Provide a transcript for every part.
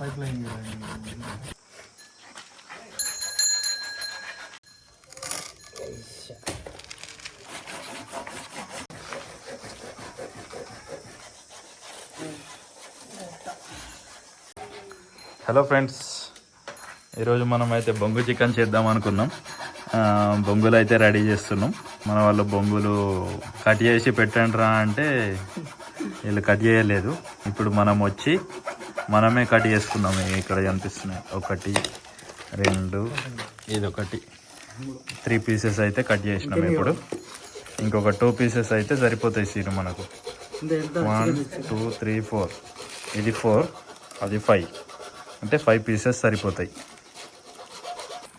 Pipe line hello friends ఈరోజు మనం అయితే బొంగు చికెన్ చేద్దాం అనుకున్నాం. బొంగులు అయితే రెడీ చేస్తున్నాం. మన వాళ్ళు బొంగులు కట్ చేసి పెట్టండి రా అంటే వీళ్ళు కట్ చేయలేదు. ఇప్పుడు మనం వచ్చి మనమే కట్ చేసుకున్నాం ఇక్కడ కనిపిస్తున్నాయి. ఒకటి రెండు ఇది ఒకటి త్రీ పీసెస్ అయితే కట్ చేసినాం ఇప్పుడు. ఇంకొక టూ పీసెస్ అయితే సరిపోతాయి సీరు మనకు. One two three four. ఇది ఫోర్ అది ఫైవ్. అంటే ఫైవ్ పీసెస్ సరిపోతాయి.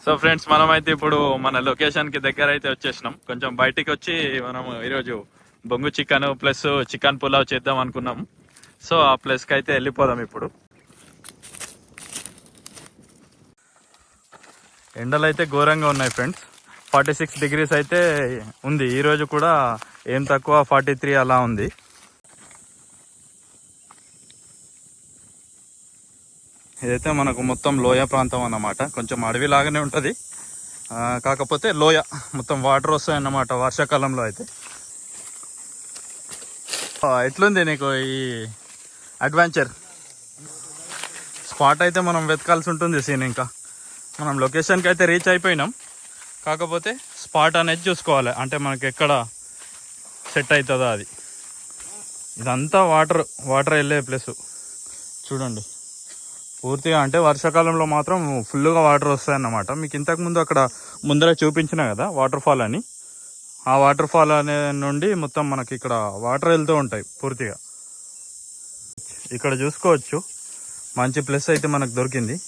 సో ఫ్రెండ్స్ మనం అయితే ఇప్పుడు మన లొకేషన్కి దగ్గర అయితే వచ్చేసినాం. కొంచెం బయటికి వచ్చి మనం ఈరోజు బొంగు చికెన్ ప్లస్ చికెన్ పులావ్ చేద్దాం అనుకున్నాం. సో ఆ ప్లేస్కి అయితే వెళ్ళిపోదాం ఇప్పుడు. ఎండలు అయితే ఘోరంగా ఉన్నాయి ఫ్రెండ్స్. ఫార్టీ సిక్స్ డిగ్రీస్ అయితే ఉంది. ఈరోజు కూడా ఏం తక్కువ ఫార్టీ త్రీ అలా ఉంది. ఇదైతే మనకు మొత్తం లోయ ప్రాంతం అన్నమాట. కొంచెం అడవి లాగానే ఉంటుంది కాకపోతే లోయ మొత్తం వాటర్ వస్తాయన్నమాట వర్షాకాలంలో అయితే. ఎట్లుంది నీకు ఈ అడ్వెంచర్? స్పాట్ అయితే మనం వెతకాల్సి ఉంటుంది సీన్ ఇంకా. మనం లొకేషన్కి అయితే రీచ్ అయిపోయినాం. కాకపోతే స్పాట్ అనేది చూసుకోవాలి. అంటే మనకి ఎక్కడ సెట్ అవుతుందో అది. ఇదంతా వాటర్ వాటర్ వెళ్ళే ప్లేస్ చూడండి. పూర్తిగా అంటే వర్షాకాలంలో మాత్రం ఫుల్గా వాటర్ వస్తాయన్నమాట. మీకు ఇంతకు ముందు అక్కడ ముందర చూపించిన కదా వాటర్ ఫాల్ అని. ఆ వాటర్ ఫాల్ అనే నుండి మొత్తం మనకి ఇక్కడ వాటర్ వెళ్తూ ఉంటాయి పూర్తిగా. ఇక్కడ చూసుకోవచ్చు. మంచి ప్లేస్ అయితే మనకు దొరికింది.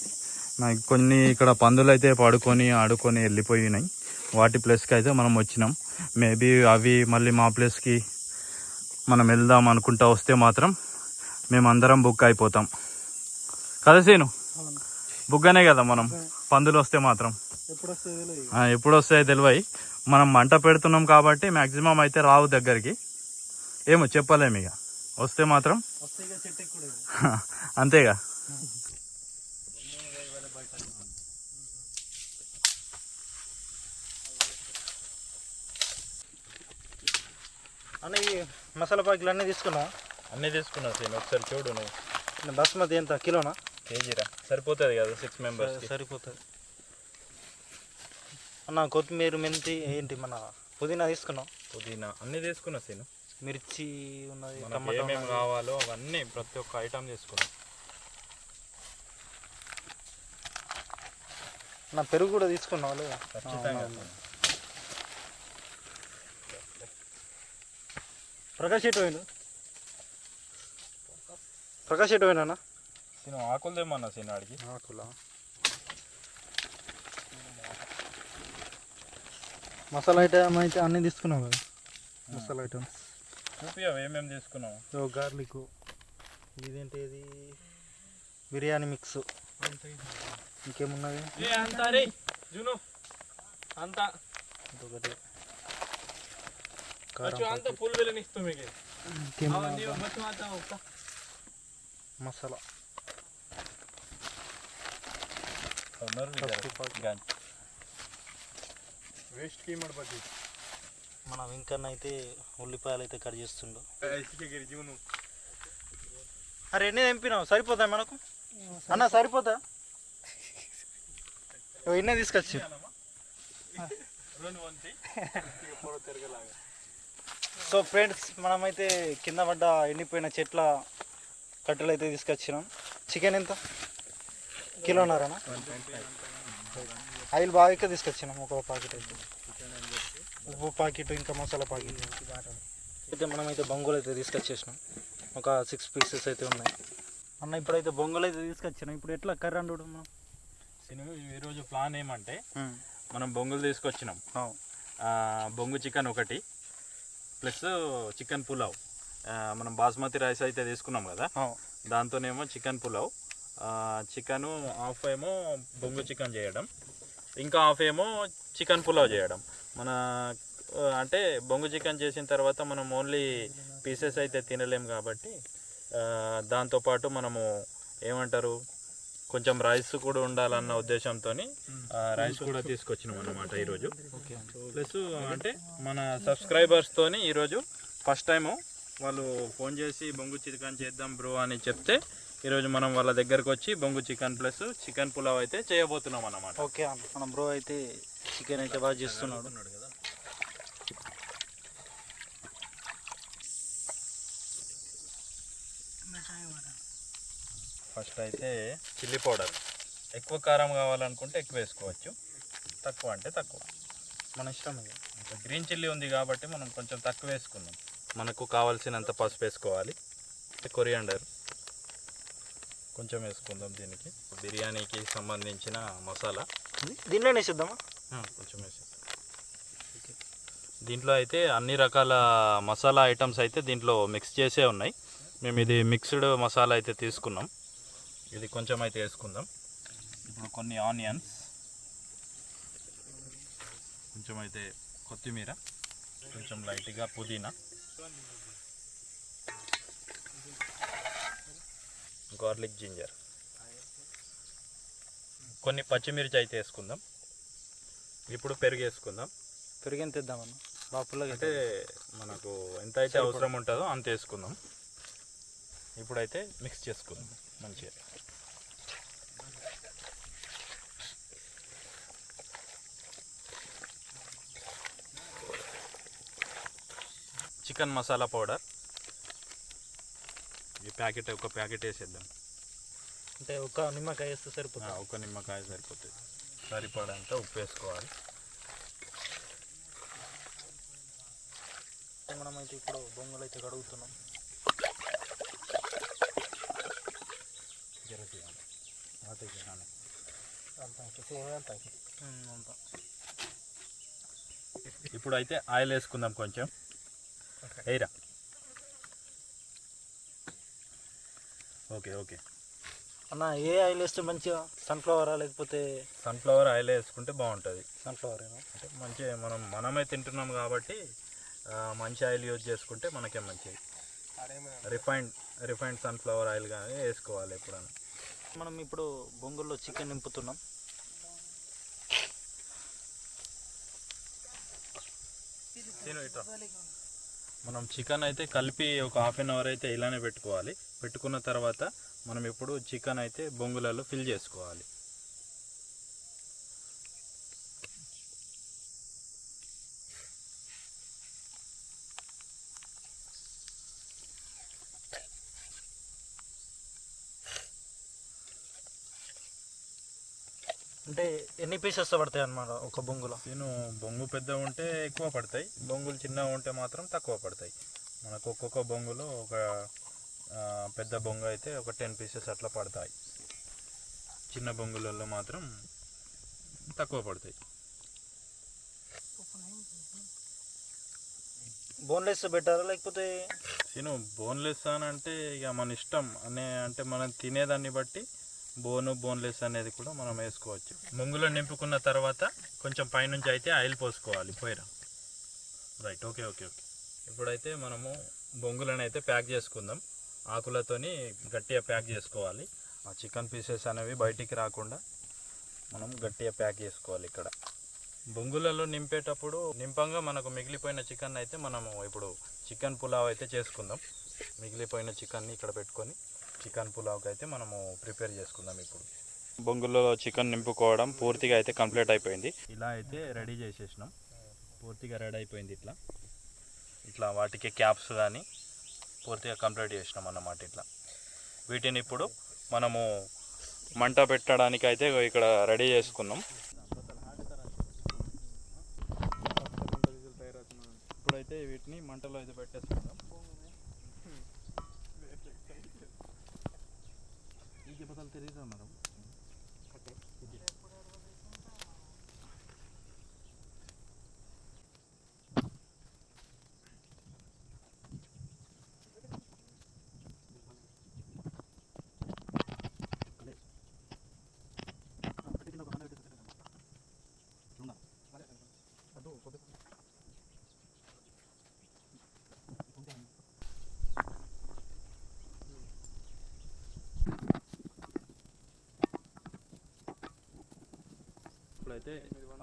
నాకు కొన్ని ఇక్కడ పందులు అయితే పడుకొని ఆడుకొని వెళ్ళిపోయినాయి. వాటి ప్లేస్కి అయితే మనం వచ్చినాం. మేబీ అవి మళ్ళీ మా ప్లేస్కి మనం వెళ్దాం అనుకుంటా వస్తే మాత్రం మేమందరం బుక్ అయిపోతాం. కదా సీను? బుగ్గనే కదా మనం. పందులు వస్తే మాత్రం. ఎప్పుడు వస్తాయో తెలివై మనం మంట పెడుతున్నాం కాబట్టి మాక్సిమం అయితే రావు దగ్గరికి. ఏమో చెప్పలేము ఇక. వస్తే మాత్రం. అంతేగా అన్న ఈ మసాలా ప్యాకెట్లు అన్నీ తీసుకున్నావా? అన్నీ తీసుకున్నావు సీను ఒకసారి చూడు నువ్వు. బాస్మతి ఎంత? కిలోనా? కేజీరా. సరిపోతుంది కదా సిక్స్ మెంబర్స్ సరిపోతుంది. అన్న కొత్తిమీర మెంతి ఏంటి మన పుదీనా తీసుకున్నాం పుదీనా. అన్నీ తీసుకున్నా సీను. మిర్చి ఉన్నది ఏమేమి. కావాలో అవన్నీ ప్రతి ఒక్క ఐటమ్ తీసుకున్నాం. నా పెరుగు కూడా తీసుకున్నావా లేదా? ప్రకాష్ ఎటు పోయిండు? ప్రకాష్ ఎటు పోయినా సీను ఆకులు తెమ్మన్నా సీను ఆడికి. ఆకులా? మసాలా ఐటమ్ అయితే అన్నీ తీసుకున్నాం కదా. మసాలా ఐటమ్స్. చూపి అవి ఏమేమి తీసుకున్నావు గార్లిక్. ఇదేంటి ఇది బిర్యానీ మిక్స్. ఇంకేమున్నది? అంతా రే జును. అంతా. ఇంకొకటి కారం అంతా ఫుల్ వెళ్ళనిస్తూ మీకు ఇంకేమున్నది మసాలా. వేస్ట్కి మన వెంకన్న అయితే ఉల్లిపాయలు అయితే కట్ చేస్తుండు. అరే ఎన్ని తెంపినావు? సరిపోతా మనకు? అన్న సరిపోతా? ఎన్నే తీసుకొచ్చి? సో ఫ్రెండ్స్ మనమైతే కింద పడ్డ ఎండిపోయిన చెట్ల కట్టెలు అయితే తీసుకొచ్చినాం. చికెన్ ఎంత? కిలోన్నరనా ఆయిల్ బాగా ఎక్కువ తీసుకొచ్చినాం ఒక ప్యాకెట్ అయితే. ఉప్పు ప్యాకెట్ ఇంకా మసాలా ప్యాకెట్ అయితే మనమైతే బొంగులు అయితే తీసుకొచ్చేసినాం. ఒక సిక్స్ పీసెస్ అయితే ఉన్నాయి. అన్న ఇప్పుడైతే బొంగులు అయితే తీసుకొచ్చినాం. ఇప్పుడు ఎట్లా కర్రీ అండు మనం? ఈరోజు ప్లాన్ ఏమంటే మనం బొంగులు తీసుకొచ్చినాం. బొంగు చికెన్ ఒకటి. Plus chicken pulao. మనం బాస్మతి రైస్ అయితే తీసుకున్నాం కదా. దాంతోనేమో చికెన్ పులావ్. చికెను హాఫ్ ఏమో బొంగు చికెన్ చేయడం. ఇంకా హాఫ్ ఏమో చికెన్ పులావ్ చేయడం. మన అంటే బొంగు చికెన్ చేసిన తర్వాత మనం ఓన్లీ పీసెస్ అయితే తినలేం కాబట్టి దాంతోపాటు మనము ఏమంటారు? కొంచెం రైస్ కూడా ఉండాలన్న ఉద్దేశంతో రైస్ కూడా తీసుకొచ్చినాం అన్నమాట ఈరోజు. ప్లస్ అంటే మన సబ్స్క్రైబర్స్తోని ఈరోజు ఫస్ట్ టైము వాళ్ళు ఫోన్ చేసి బొంగు చికెన్ చేద్దాం బ్రో అని చెప్తే ఈరోజు మనం వాళ్ళ దగ్గరకు వచ్చి బొంగు చికెన్ ప్లస్ చికెన్ పులావ్ అయితే చేయబోతున్నాం అన్నమాట. ఓకే మన బ్రో అయితే చికెన్ అయితే బాగా చేస్తున్నాడు కదా ఫస్ట్ అయితే చిల్లీ పౌడర్. ఎక్కువ కారం కావాలనుకుంటే ఎక్కువ వేసుకోవచ్చు. తక్కువ అంటే తక్కువ. మన ఇష్టం ఇది గ్రీన్ చిల్లీ ఉంది కాబట్టి మనం కొంచెం తక్కువ వేసుకుందాం. మనకు కావాల్సినంత పసుపు వేసుకోవాలి. కొరియాండర్. కొంచెం వేసుకుందాం దీనికి. బిర్యానీకి సంబంధించిన మసాలా. దీంట్లోనే వేసిద్దామా? కొంచెం వేసి దీంట్లో అయితే అన్ని రకాల మసాలా ఐటమ్స్ అయితే దీంట్లో మిక్స్ చేసే ఉన్నాయి. మేము ఇది మిక్స్డ్ మసాలా అయితే తీసుకున్నాం. ఇది కొంచెం అయితే వేసుకుందాం. ఇప్పుడు కొన్ని ఆనియన్స్. కొంచెం అయితే కొత్తిమీర. కొంచెం లైట్గా పుదీనా. Garlic ginger. కొన్ని పచ్చిమిర్చి అయితే వేసుకుందాం. ఇప్పుడు పెరుగు వేసుకుందాం. పెరిగిన తెద్దామన్న బాగా పుల్లగా అంటే మనకు ఎంత అయితే అవసరం ఉంటుందో అంత వేసుకుందాం. ఇప్పుడైతే మిక్స్ చేసుకుందాం. మంచిగా. Chicken masala powder. ఈ ప్యాకెట్ ఒక ప్యాకెట్ వేసేద్దాం. అంటే ఒక నిమ్మకాయ వేస్తే ఆ, సరిపోతుంది ఒక నిమ్మకాయ సరిపోతుంది. సరిపడంత ఉప్పు వేసుకోవాలి. మనం అయితే ఇప్పుడు బొంగులు అయితే కడుగుతున్నాం. జర. అదే చేయాలి. ఇప్పుడు అయితే ఆయిల్ వేసుకుందాం కొంచెం. ఎయిరా ఓకే ఓకే అన్న ఏ ఆయిల్ వేస్తే మంచిగా సన్ఫ్లవరా లేకపోతే సన్ఫ్లవర్ ఆయిల్ వేసుకుంటే బాగుంటుంది. సన్ఫ్లవర్ అంటే మంచి మనం మనమే తింటున్నాం కాబట్టి మంచి ఆయిల్ యూజ్ చేసుకుంటే మనకే మంచిది. రిఫైండ్ రిఫైండ్ సన్ఫ్లవర్ ఆయిల్ కానీ వేసుకోవాలి ఎప్పుడైనా. మనం ఇప్పుడు బొంగుల్లో చికెన్ నింపుతున్నాం. తిను ఇట్రా. మనం చికెన్ అయితే కలిపి ఒక హాఫ్ అన్ అవర్ అయితే ఇలానే పెట్టుకోవాలి. పెట్టుకున్న తర్వాత మనం ఇప్పుడు చికెన్ అయితే బొంగులలో ఫిల్ చేసుకోవాలి అంటే ఎన్ని పీసెస్ పడతాయి అన్నమాట ఒక బొంగులో? నేను బొంగు పెద్ద ఉంటే ఎక్కువ పడతాయి. బొంగులు చిన్నగా ఉంటే మాత్రం తక్కువ పడతాయి. మనకు ఒక్కొక్క బొంగులో ఒక పెద్ద బొంగు అయితే ఒక టెన్ పీసెస్ అట్లా పడతాయి. చిన్న బొంగులలో మాత్రం తక్కువ పడతాయి. బోన్లెస్ పెట్టారా లేకపోతే? నేను బోన్లెస్ అని అంటే ఇక మన ఇష్టం అనే అంటే మనం తినేదాన్ని బట్టి బోను బోన్లెస్ అనేది కూడా మనం వేసుకోవచ్చు. ముంగులో నింపుకున్న తర్వాత కొంచెం పైనుంచి అయితే ఆయిల్ పోసుకోవాలి పోయిరా రైట్ ఓకే ఓకే ఓకే ఇప్పుడైతే మనము బొంగులను అయితే ప్యాక్ చేసుకుందాం. ఆకులతోని గట్టిగా ప్యాక్ చేసుకోవాలి. ఆ చికెన్ పీసెస్ అనేవి బయటికి రాకుండా మనం గట్టిగా ప్యాక్ చేసుకోవాలి ఇక్కడ. బొంగులలో నింపేటప్పుడు నింపంగా మనకు మిగిలిపోయిన చికెన్ అయితే మనము ఇప్పుడు చికెన్ పులావ్ అయితే చేసుకుందాం. మిగిలిపోయిన చికెన్ని ఇక్కడ పెట్టుకొని చికెన్ పులావ్కి అయితే మనము ప్రిపేర్ చేసుకుందాం ఇప్పుడు. బొంగులలో చికెన్ నింపుకోవడం పూర్తిగా అయితే కంప్లీట్ అయిపోయింది. ఇలా అయితే రెడీ చేసేసినాం. పూర్తిగా రెడీ అయిపోయింది ఇట్లా. ఇట్లా వాటికి క్యాప్స్ కానీ పూర్తిగా కంప్లీట్ చేసినాం అన్నమాట ఇట్లా. వీటిని ఇప్పుడు మనము మంట పెట్టడానికి అయితే ఇక్కడ రెడీ చేసుకున్నాం. ఇప్పుడైతే వీటిని మంటలో అయితే పెట్టేసుకుందాం. ఈ పదాలు తెలియదా మేడం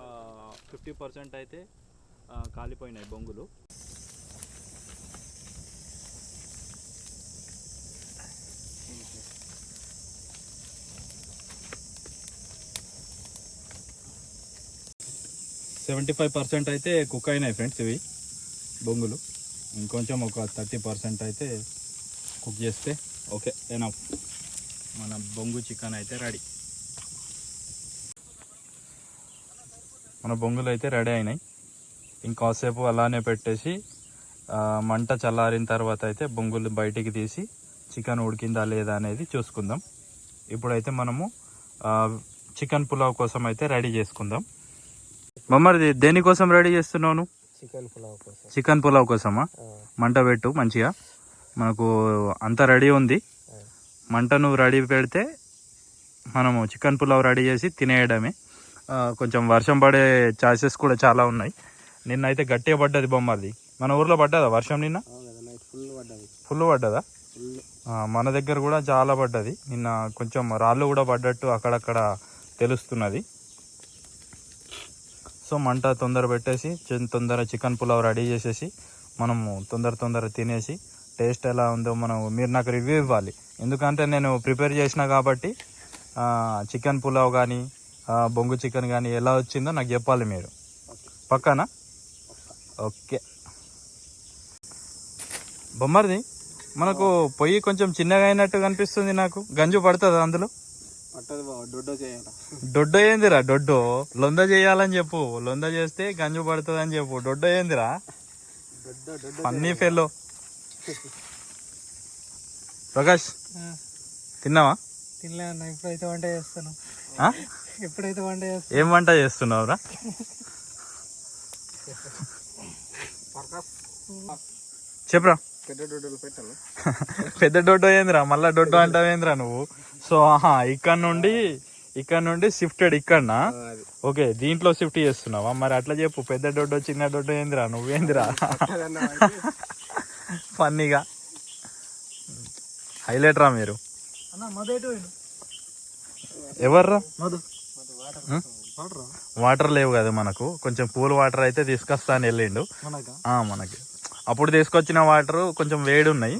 ఫిఫ్టీ పర్సెంట్ అయితే కాలిపోయినాయి బొంగులు. సెవెంటీ ఫైవ్ పర్సెంట్ అయితే కుక్ అయినాయి ఫ్రెండ్స్ ఇవి బొంగులు. ఇంకొంచెం ఒక థర్టీ పర్సెంట్ అయితే కుక్ చేస్తే ఓకే ఎనఫ్ మన బొంగు చికెన్ అయితే రెడీ మన బొంగులు అయితే రెడీ అయినాయి. ఇంకాసేపు అలానే పెట్టేసి మంట చల్లారిన తర్వాత అయితే బొంగులు బయటికి తీసి చికెన్ ఉడికిందా లేదా అనేది చూసుకుందాం. ఇప్పుడైతే మనము చికెన్ పులావ్ కోసం అయితే రెడీ చేసుకుందాం. మమ్మది దేనికోసం రెడీ చేస్తున్నావు నువ్వు? చికెన్ పులావ్ కోసం. చికెన్ పులావ్ కోసమా? మంట పెట్టు మంచిగా. మనకు అంతా రెడీ ఉంది. మంట నువ్వు రెడీ పెడితే మనము చికెన్ పులావ్ రెడీ చేసి తినేయడమే. కొంచెం వర్షం పడే ఛాన్సెస్ కూడా చాలా ఉన్నాయి. నిన్న అయితే గట్టిగా పడ్డది బొమ్మది మన ఊర్లో పడ్డదా వర్షం నిన్న? ఫుల్ పడ్డది. మన దగ్గర కూడా చాలా పడ్డది. నిన్న కొంచెం రాళ్ళు కూడా పడ్డట్టు అక్కడక్కడ తెలుస్తున్నది. సో మంట తొందర పెట్టేసి తొందర చికెన్ పులావ్ రెడీ చేసేసి మనము తొందర తొందర తినేసి టేస్ట్ ఎలా ఉందో మనం మీరు నాకు రివ్యూ ఇవ్వాలి. ఎందుకంటే నేను ప్రిపేర్ చేసిన కాబట్టి చికెన్ పులావ్ కానీ బొంగు చికెన్ కానీ ఎలా వచ్చిందో నాకు చెప్పాలి మీరు. పక్కానా? ఓకే. బొమ్మరిది మనకు పొయ్యి కొంచెం చిన్నగా అయినట్టు కనిపిస్తుంది నాకు. గంజు పడుతుంది అందులో? డొడ్డో ఏందిరా డొడ్డో లొంద చేయాలని చెప్పు. లొంద చేస్తే గంజు పడుతుంది అని చెప్పు. డొడ్డో ఏందిరా? అన్నీ ఫెల్లో. ప్రకాష్ తిన్నావా? తినలే అన్న ఇప్పుడైతే వంట చేస్తాను? ఎప్పుడైతే వంట ఏం వంట చేస్తున్నావురా చెప్పరా. పెద్ద డొడ్డో ఏందిరా? మళ్ళా డొడ్డో అంటావేందిరా నువ్వు? సో ఆహా ఇక్కడ నుండి ఇక్కడ నుండి షిఫ్టెడ్ ఇక్కడనా? ఓకే దీంట్లో షిఫ్ట్ చేస్తున్నావా? మరి అట్లా చెప్పు పెద్ద డొడ్డో చిన్న డొడ్డో ఏందిరా? నువ్వేందిరా? ఫన్నీగా హైలైట్ రా మీరు. ఎవర్రా? వాటర్? లేవు కదా మనకు. కొంచెం కూల్ వాటర్ అయితే తీసుకొస్తా అని వెళ్ళిండు. మనకి? అప్పుడు తీసుకొచ్చిన వాటర్ కొంచెం వేడి ఉన్నాయి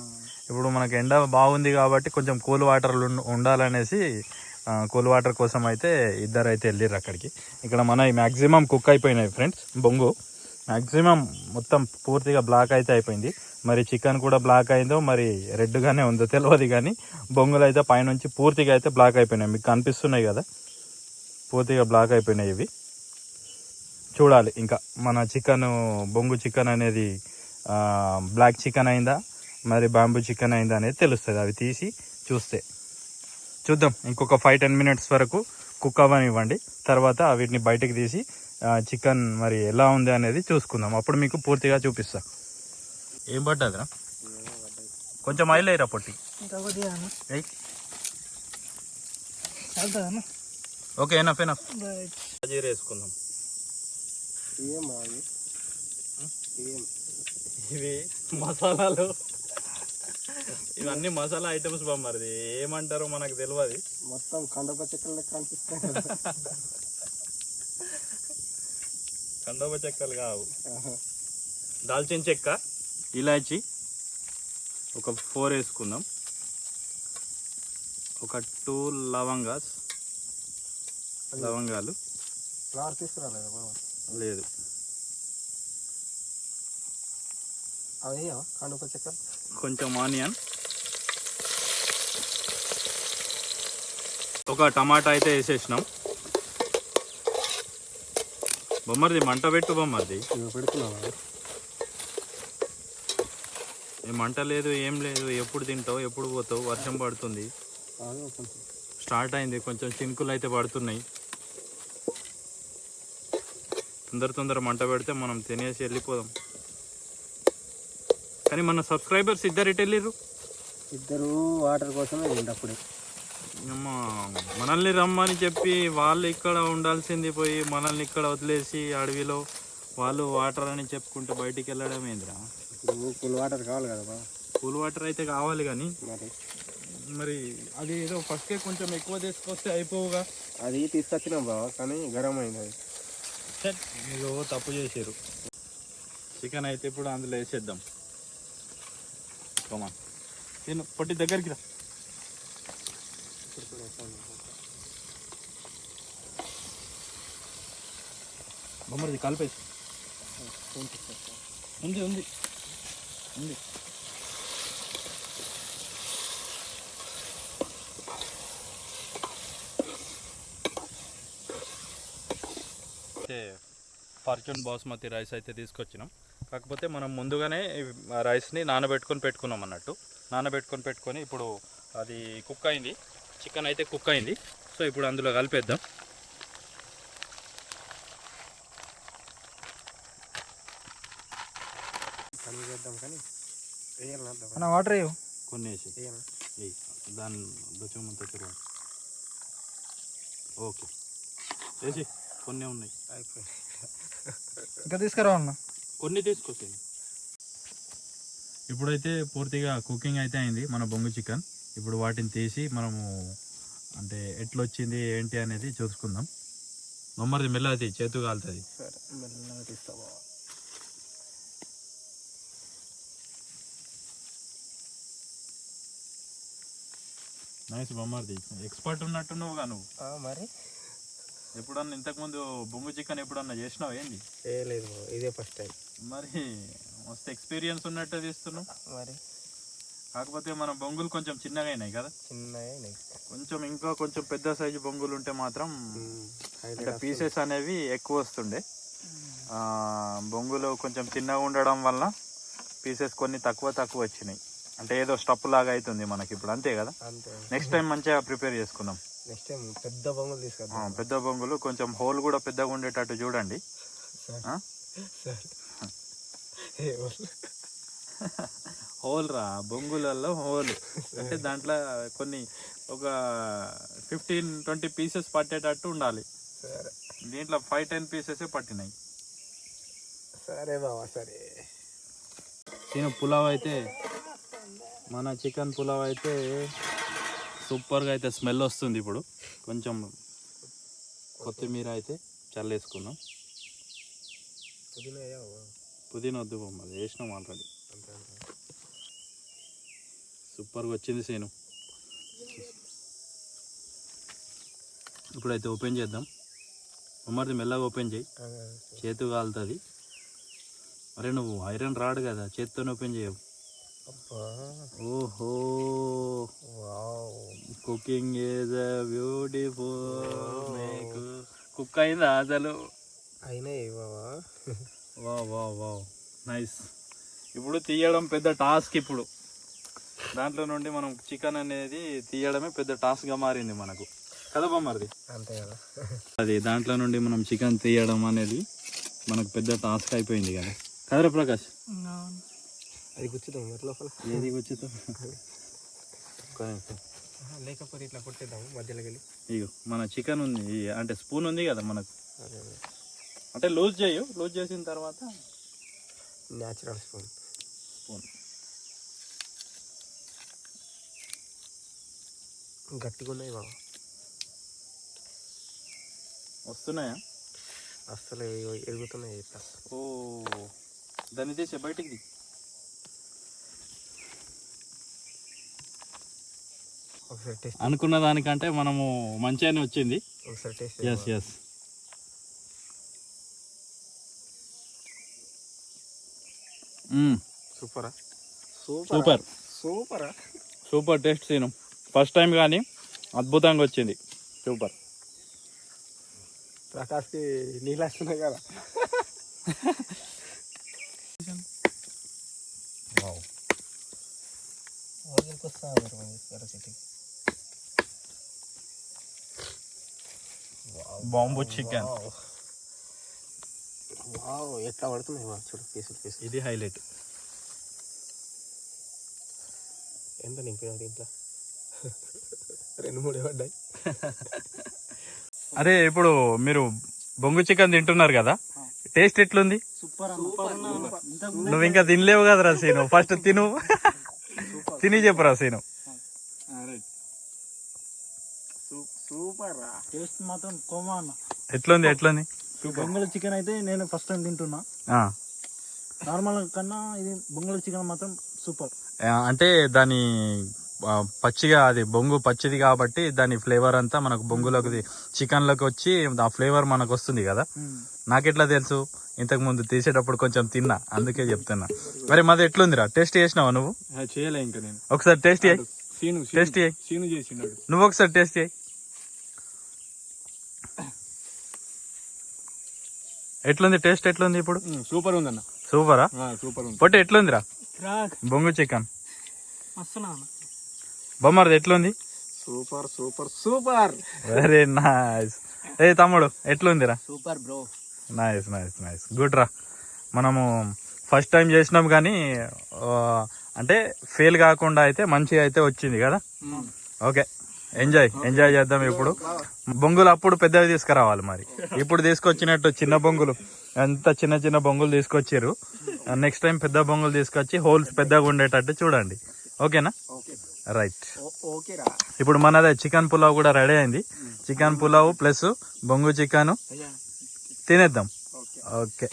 ఇప్పుడు మనకి ఎండ బాగుంది కాబట్టి కొంచెం కూల్ వాటర్ ఉండాలనేసి కూల్ వాటర్ కోసం అయితే ఇద్దరు అయితే వెళ్ళిర్రు అక్కడికి. ఇక్కడ మన మ్యాక్సిమం కుక్ అయిపోయినాయి ఫ్రెండ్స్. బొంగు. మ్యాక్సిమం మొత్తం పూర్తిగా బ్లాక్ అయితే అయిపోయింది. మరి చికెన్ కూడా బ్లాక్ అయిందో మరి రెడ్గానే ఉందో తెలియదు కానీ బొంగులు అయితే పైనుంచి పూర్తిగా అయితే బ్లాక్ అయిపోయినాయి. మీకు కనిపిస్తున్నాయి కదా? పూర్తిగా బ్లాక్ అయిపోయినాయి ఇవి. చూడాలి. ఇంకా మన చికెన్ బొంగు చికెన్ అనేది బ్లాక్ చికెన్ అయిందా? మరి బాంబూ చికెన్ అయిందా అనేది తెలుస్తుంది. అవి తీసి చూస్తే. చూద్దాం. ఇంకొక ఫైవ్ టెన్ మినిట్స్ వరకు కుక్ అవ్వనివ్వండి. తర్వాత వీటిని బయటకు తీసి చికెన్ మరి ఎలా ఉంది అనేది చూసుకుందాం. అప్పుడు మీకు పూర్తిగా చూపిస్తా. ఏం పడ్డదిరా కొంచెం ఆయిల్ అయ్యరా పొట్టి? ఓకే ఎనఫ్ ఎనఫ్ రైట్ జీర వేసుకుందాం. ఇవి మసాలాలు. ఇవన్నీ మసాలా ఐటమ్స్ బొమ్మరిది ఏమంటారో మనకు తెలియదు మొత్తం కండప చెక్కల లెక్క కండోబ చెక్కలు కావు. దాల్చిన చెక్క ఇలాచి ఒక ఫోర్ వేసుకుందాం. ఒక టూ లవంగాస్ లవంగాలు. ఫ్లవర్ తీసుకురాలేదా బాబా? లేదు. అవి చెక్కలు? కొంచెం ఆనియన్. ఒక టమాటా అయితే వేసేసినాం. బొమ్మరిది మంట పెట్టు బొమ్మరిది. పెడుతున్నావా? ఏ మంట లేదు ఏం లేదు ఎప్పుడు తింటావు ఎప్పుడు పోతావు వర్షం పడుతుంది. స్టార్ట్ అయింది కొంచెం చినుకులు అయితే పడుతున్నాయి. తొందర తొందర మంట పెడితే మనం తినేసి వెళ్ళిపోదాం. కానీ మన సబ్స్క్రైబర్స్ ఇద్దరు ఇటు వెళ్ళిర్రు? ఇద్దరు వాటర్ కోసమే అప్పుడే. మనల్ని రమ్మని చెప్పి వాళ్ళు ఇక్కడ ఉండాల్సింది పోయి మనల్ని ఇక్కడ వదిలేసి అడవిలో వాళ్ళు వాటర్ అని చెప్పుకుంటూ బయటికి వెళ్ళడం ఏందిరా? కూల్ వాటర్ కావాలి కదా కూల్ వాటర్ అయితే కావాలి కానీ మరి? మరి అది ఏదో ఫస్టే కొంచెం ఎక్కువ తీసుకొస్తే అయిపోవుగా. అది తీసుకొచ్చినాం బావ కానీ గరం అయింది అది మీరు తప్పు చేసారు చికెన్ అయితే ఇప్పుడు అందులో వేసేద్దాం. పొట్టి దగ్గరికి రా. బొమ్మది కలిపేసి. ఉంది ఉంది. ఉంది. అయితే ఫార్చ్యూన్ బాస్మతి రైస్ అయితే తీసుకొచ్చినాం. కాకపోతే మనం ముందుగానే రైస్ని నానబెట్టుకొని పెట్టుకున్నాం అన్నట్టు. నానబెట్టుకొని పెట్టుకొని ఇప్పుడు అది కుక్ అయింది. చికెన్ అయితే కుక్ అయింది. సో ఇప్పుడు అందులో కలిపేద్దాం. కానీ వేయాలి అన్న వాటర్ కొన్ని వేసి. దాని తిరుగు ఓకే. వేసి కొన్ని ఉన్నాయి. ఇంకా తీసుకురా అన్న. కొన్ని తీసుకొచ్చాను ఇప్పుడైతే పూర్తిగా కుకింగ్ అయితే అయింది మన బొంగు చికెన్. ఇప్పుడు వాటిని తీసి మనము అంటే ఎట్లా వచ్చింది ఏంటి అనేది చూసుకుందాం. మమ్మది మెల్లది చేతు కాలుతుంది. మెల్లగా నైస్ బొమ్మది ఎక్స్పర్ట్ ఉన్నట్టున్నావుగా నువ్వు. ఆ, మరి? ఎప్పుడన్నా ఇంతకుముందు బొంగు చికెన్ ఎప్పుడన్నా చేసినావు ఏంది? వేయలేదు బావ ఇదే ఫస్ట్ టైం. మరి మస్తు ఎక్స్పీరియన్స్ ఉన్నట్టు తీస్తున్నావు. మరి? కాకపోతే మన బొంగులు కొంచెం చిన్నగా అయినాయి కదా? చిన్నగా కొంచెం ఇంకా కొంచెం పెద్ద సైజు బొంగులు ఉంటే మాత్రం అంటే పీసెస్ అనేవి ఎక్కువ వస్తుండే. బొంగులు కొంచెం చిన్నగా ఉండడం వల్ల పీసెస్ కొన్ని తక్కువ తక్కువ వచ్చినాయి. అంటే ఏదో స్టప్ లాగా అవుతుంది మనకి ఇప్పుడు అంతే కదా? నెక్స్ట్ టైం మంచిగా ప్రిపేర్ చేసుకుందాం. నెక్స్ట్ టైం పెద్ద బొంగులు పెద్ద బొంగులు కొంచెం హోల్ కూడా పెద్దగా ఉండేటట్టు చూడండి. హోల్ రా బొంగులలో హోల్. అంటే దాంట్లో కొన్ని ఒక ఫిఫ్టీన్ ట్వంటీ పీసెస్ పట్టేటట్టు ఉండాలి. దీంట్లో ఫైవ్ టెన్ పీసెస్ పట్టినాయి. సరే బావ సరే. నేను పులావ్ అయితే మన చికెన్ పులావ్ అయితే సూపర్గా అయితే స్మెల్ వస్తుంది ఇప్పుడు. కొంచెం కొత్తిమీర అయితే చల్లేసుకున్నాం. పుదీనా? పుదీనా వద్దు బొమ్మ వేసినాం ఆల్రెడీ. సూపర్గా వచ్చింది సేను. ఇప్పుడైతే ఓపెన్ చేద్దాం. బొమ్మది మెల్లగా ఓపెన్ చేయి. చేతు కాలుతుంది. అరే నువ్వు ఐరన్ రాడు కదా చేత్తోనే ఓపెన్ చేయవు. ఓహో. కుకింగ్ ఈజ్ బ్యూటిఫుల్ మీకు కుక్ అయిందా అసలు? అయినాయి బావా. వా వా వా నైస్ ఇప్పుడు తీయడం పెద్ద టాస్క్ ఇప్పుడు. దాంట్లో నుండి మనం చికెన్ అనేది తీయడమే పెద్ద టాస్క్గా మారింది మనకు. కదా బొమ్మది అంతే కదా. అది దాంట్లో నుండి మనం చికెన్ తీయడం అనేది మనకు పెద్ద టాస్క్ అయిపోయింది కదా. కదరా ప్రకాష్? అది గుచ్చుదాం మరి లోపల. ఏది ఆహా, లేకపోతే ఇట్లా కొట్టేద్దాం మధ్యలోకి వెళ్ళి. ఇగో మన చికెన్ ఉంది. అంటే స్పూన్ ఉంది కదా మనకు. అంటే లూజ్ చేయు లూజ్ చేసిన తర్వాత న్యాచురల్ స్పూన్. స్పూన్ గట్టిగా ఉన్నాయి బాబా వస్తున్నాయా? అస్సలు ఎరుగుతున్నాయి ఓ దాన్ని తీసే బయటికి తీ. ఒకసారి టేస్ట్ అనుకున్న దానికంటే మనము మంచిగానే వచ్చింది. ఒకసారి టేస్ట్ ఎస్ ఎస్ సూపరా? Super. సూపరా. Super. Taste Seenu. First time కానీ అద్భుతంగా వచ్చింది. సూపర్. ప్రకాష్కి నీళ్ళు వస్తున్నాయి కదా బాంబు చికెన్. ఎట్లా పడుతున్నాయి చూడు పీసులు పీసులు. ఇది హైలైట్. ఎంత నింపినా దీంట్లో? రెండు మూడే పడ్డాయి అరే ఇప్పుడు మీరు బొంగు చికెన్ తింటున్నారు కదా టేస్ట్ ఎట్లుంది? నువ్వు ఇంకా తినలేవు కదరా సీను. ఫస్ట్ తిను. తిని చెప్పురా సీను. సూపర్ రా. టేస్ట్ మాత్రం కోమా అన్న. ఎట్లుంది ఎట్లుంది? బొంగళ చికెన్ అయితే నేను ఫస్ట్ టైం తింటున్నా. ఆ. నార్మల్ కన్నా ఇది బొంగళ చికెన్ మాత్రం సూపర్. అంటే దాని పచ్చిగా అది బొంగు పచ్చిది కాబట్టి దాని ఫ్లేవర్ అంతా మనకు బొంగులోకి చికెన్లోకి వచ్చి ఆ ఫ్లేవర్ మనకు వస్తుంది కదా. నాకెట్లా తెలుసు? ఇంతకు ముందు తీసేటప్పుడు కొంచెం తిన్నా అందుకే చెప్తున్నా. మరి మాది ఎట్లుందిరా? టేస్ట్ చేసినావా నువ్వు? చేయలే ఇంకా నేను. ఒకసారి టేస్ట్ చేయి. టేస్ట్ చేయి. నువ్వు ఒకసారి టేస్ట్ చేయి. ఎట్లుంది? టేస్ట్ ఎట్లుంది ఇప్పుడు? సూపర్ ఉందన్న. సూపరా? సూపర్ ఉంది. పొట్టి ఎట్లుందిరా? బొంగు చికెన్. బొమ్మది ఎట్లుంది? Super super super. Very nice ఏ తమ్ముడు ఎట్లుందిరా? Super bro. Nice nice nice good రా. మనము ఫస్ట్ టైం చేసినాం కానీ అంటే ఫెయిల్ కాకుండా అయితే మంచిగా అయితే వచ్చింది కదా? ఓకే ఎంజాయ్ ఎంజాయ్ చేద్దాం ఇప్పుడు. బొంగులు అప్పుడు పెద్దవి తీసుకురావాలి మరి. ఇప్పుడు తీసుకొచ్చినట్టు చిన్న బొంగులు. అంత చిన్న చిన్న బొంగులు తీసుకొచ్చారు నెక్స్ట్ టైం పెద్ద బొంగులు తీసుకొచ్చి హోల్స్ పెద్దగా ఉండేటట్టు చూడండి. ఓకేనా? రైట్ ఇప్పుడు మనదే చికెన్ పులావ్ కూడా రెడీ అయింది. చికెన్ పులావ్ ప్లస్ బొంగు చికెన్. తినేద్దాం. ఓకే.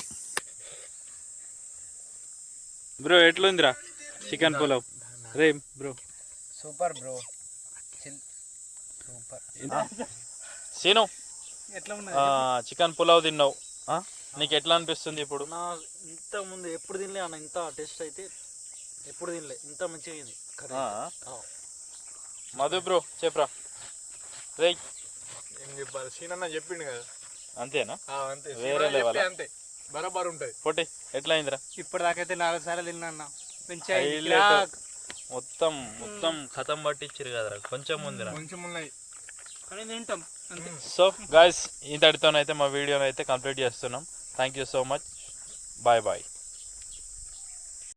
బ్రో ఎట్లుందిరా చికెన్ పులావ్? రే బ్రో. Super bro. సీను ఎట్లా చికెన్ పులావ్ తిన్నావు? నీకు ఎట్లా అనిపిస్తుంది ఇప్పుడు? నా ఇంత ముందు ఎప్పుడు తినలే అన్న ఇంత టేస్ట్ అయితే ఎప్పుడు తినలే. ఇంత మంచిగా అయింది. ఆ? మధు బ్రో చెప్పరా? రే ఏం చెప్పాలి? సీన్ అన్న చెప్పిండు కదా. అంతేనా? అంతే. వేరే ఆ? అంతే. బరాబర్ ఉంటది. పొట్టి ఎట్లా అయిందిరా ఇప్పటిదాకైతే నాలుగు సార్లు తిన్నా అన్న. మొత్తం మొత్తం కథం పట్టించారు కదరా. కొంచెం ఉందిరా కొంచెం ఉన్నాయి. కానీ తింటాం అంతే. సో గాయస్ ఇంతటితోనైతే మా వీడియోనైతే అయితే కంప్లీట్ చేస్తున్నాం. Thank you so much bye bye